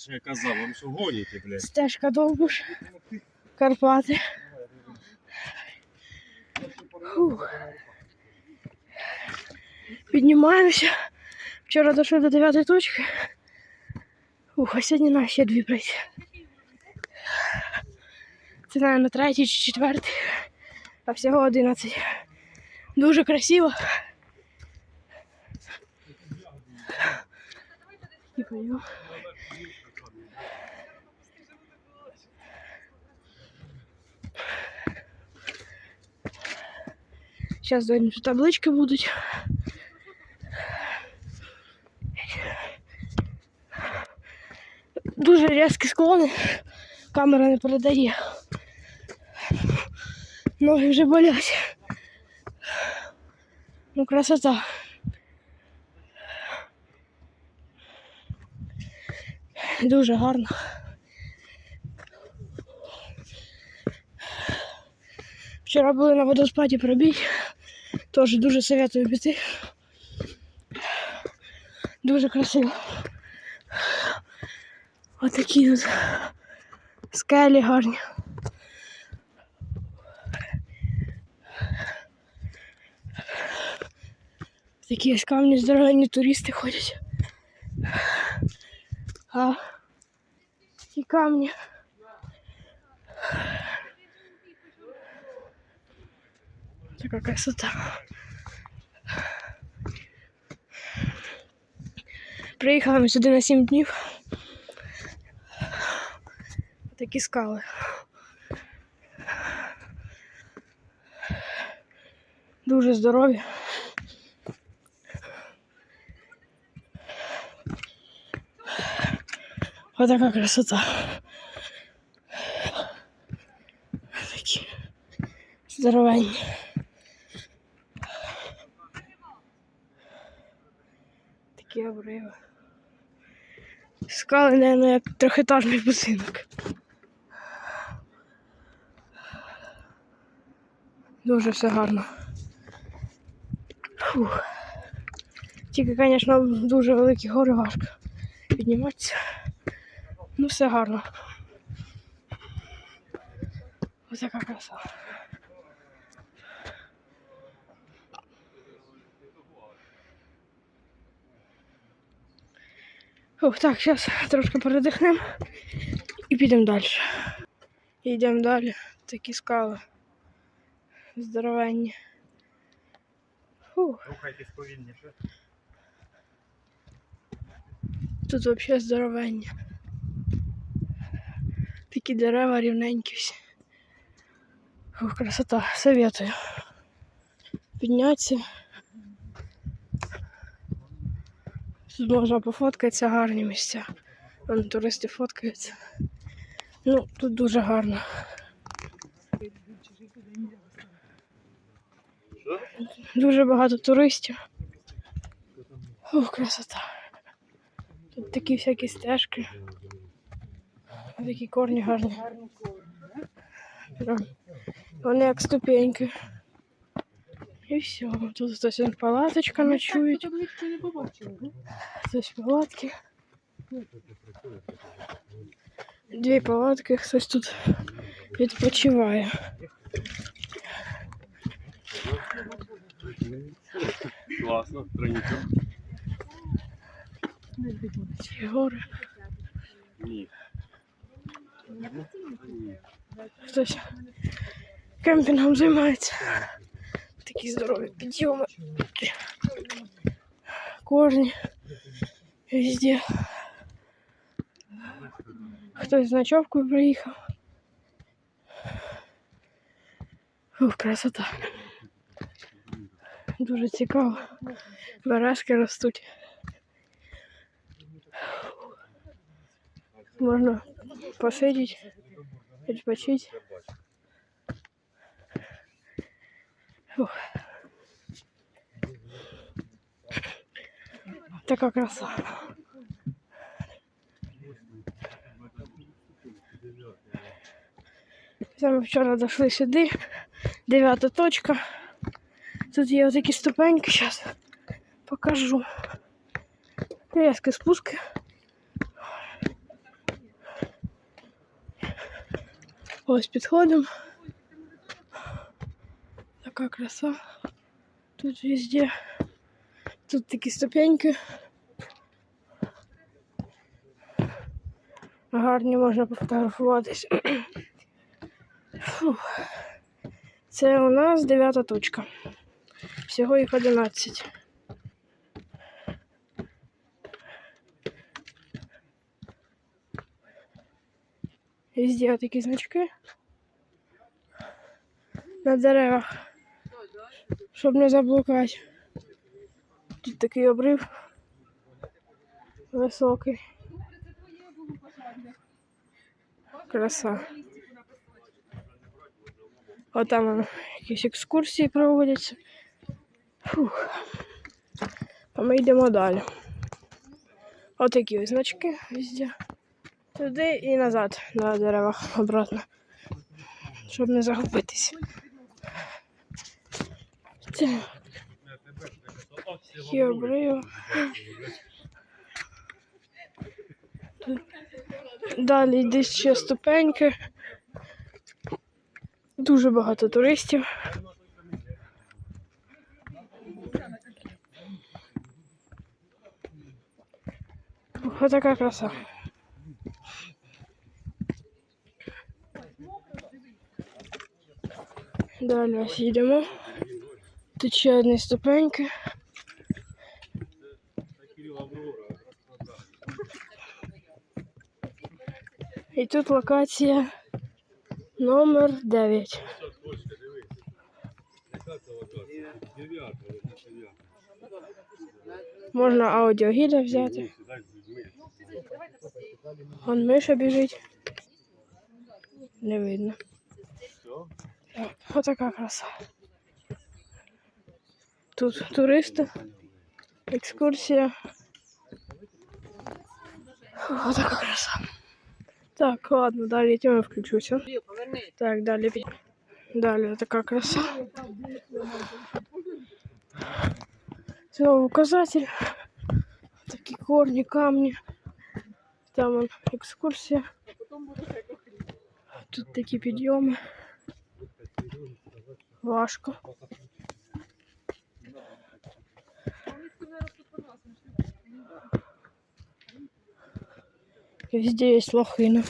Що я казав, вам що гоніте, блядь? Стежка Довбуш. Карпати. Фух. Піднімаємося. Вчора дійшли до 9 точки. Ух, а сьогодні на ще дві пройти. Це, мабуть, третій чи четвертий. А всього 11. Дуже красиво. І. Зараз дойдемо, що таблички будуть. Дуже різкі склони. Камера не передає. Ноги вже болять. Ну, красота. Дуже гарно. Вчора були на водоспаді пробій. Теж дуже советую піти. Дуже красиво. Отакі тут скелі гарні. Такі ось камні здоровенні туристи ходять. А ті камні. Така красота. Приїхали ми сюди на 7 днів. Такі скали. Дуже здорові. Отака красота. Такі здоровенні. Такі обриви. Скали, наверное, як трьохетажний будинок. Дуже все гарно. Фух. Тільки, звісно, дуже великі гори важко підніматися. Ну, все гарно. Ось така краса. Фух, так, зараз трошки передихнемо і підемо далі. Йдемо далі. Такі скали. Здоровенні. Рухайтесь повільніше. тут взагалі здоровенні. Такі дерева рівненькі всі. Фух, красота, советую. Піднятися. Тут можна пофоткатися, гарні місця. Вон туристи фоткаються. Ну, тут дуже гарно. Дуже багато туристів. Ух, красота. Тут такі всякі стежки. Такі корні гарні. Вони як ступеньки. І все. Тут хтось он палаточка ночує. Таблички не побачили, да? Хтось палатки. Дві палатки, хтось тут відпочиває. Класно, тройничок. Ці гори. Ні. Хтось кемпінгом займається. Такі здорові підйоми. Корні. Везде. Хтось з ночовкою приїхав. Ух, красота. Дуже цікаво. Березки ростуть. Можна посидіти, відпочити. Фух. Така краса. Це вчора дошли сюди, дев'ята точка. Тут є такі ступеньки, зараз покажу. Різкі спуски. Ось підходимо. Така краса. Тут везде. Тут такі ступеньки. Гарні можна пофотографуватись. Це у нас дев'ята точка. Всього їх 11. Везде такі значки. На деревах. Щоб не заблукати. Тут такий обрив. Високий. Краса. От там воно, якісь екскурсії проводяться. Фух. А ми йдемо далі. Отакі ось значки везде. Туди і назад на деревах обратно. Щоб не загубитись. Такі обриви. Далі йде ще ступеньки. Дуже багато туристів. Ох, така краса. Далі ось їдемо. Ще одні ступеньки. І тут локація номер 9. Можна аудіогіда взяти. Вон миша біжить. Не видно. Так, отака краса. Тут туристи, екскурсія. Отака краса. Так, ладно, далі я тему включуся. Так, далі. пі- Далі така краса. Знову указатель. Такі корні, камні. Там он, екскурсія. Тут такі підйоми. Важко. Везде есть лохина.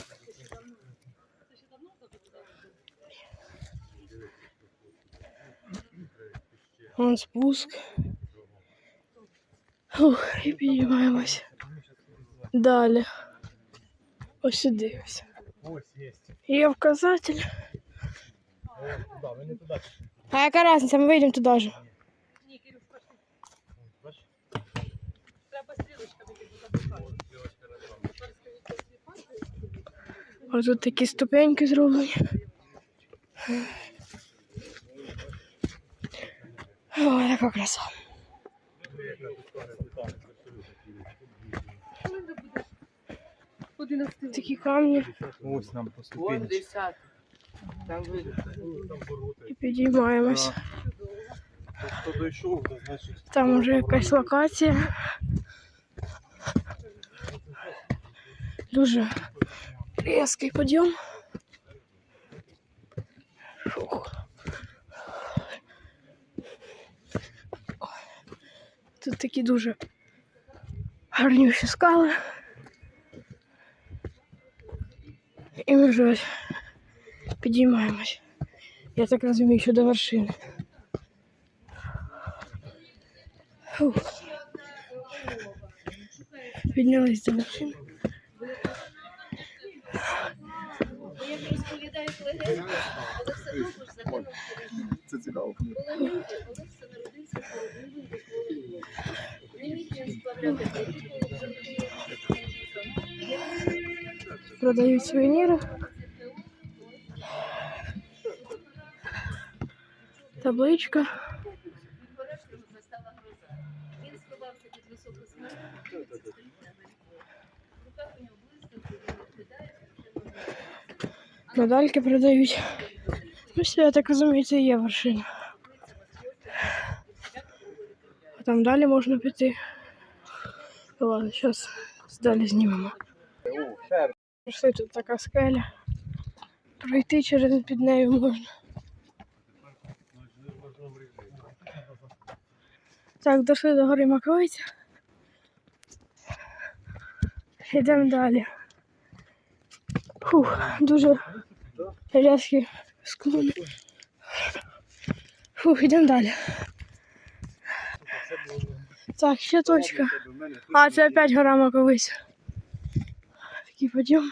Вон спуск. Ух, і підіймаємось. Далі. Ось сюди ось. Ось є. Є вказатель. Да, ви не туди. А яка разниця? Ми вийдемо туди ж. Ось тут такі ступеньки зроблені. Ой, яка краса. Такі камні Ось нам по Вон ступені. 10. Там видно. і підіймаємось. Там вже якась локація. Дуже різкий підйом. Фух. Тут такі дуже гарніші скали. І ми вже ось підіймаємось. Я так розумію, що до вершини. Фух. Піднялись до вершини. Як розповідають легенди, Олекса Довбуш загинув Це цікаво. Олекса народився половиною такого. Не міг він сплавляти воду, Продають сувеніри. Табличка. Медальки продають. Ну все, я так розумію, це є вершина. А там далі можна піти. Ну ладно, зараз далі знімемо. Прийшли тут така скеля. Пройти через під нею можна. Так, дошли до гори Маковиця. Йдемо далі. Фух, дуже різкі склони. Фух, йдемо далі. Так, ще точка. А, це опять гора Маковиця. Такий підйом.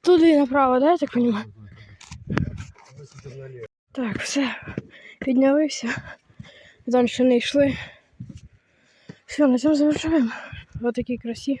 Туди направо, да, я так розумію? Так, все. Піднялися. Далі не йшли. Все, на цьому завершуємо. В такій красі.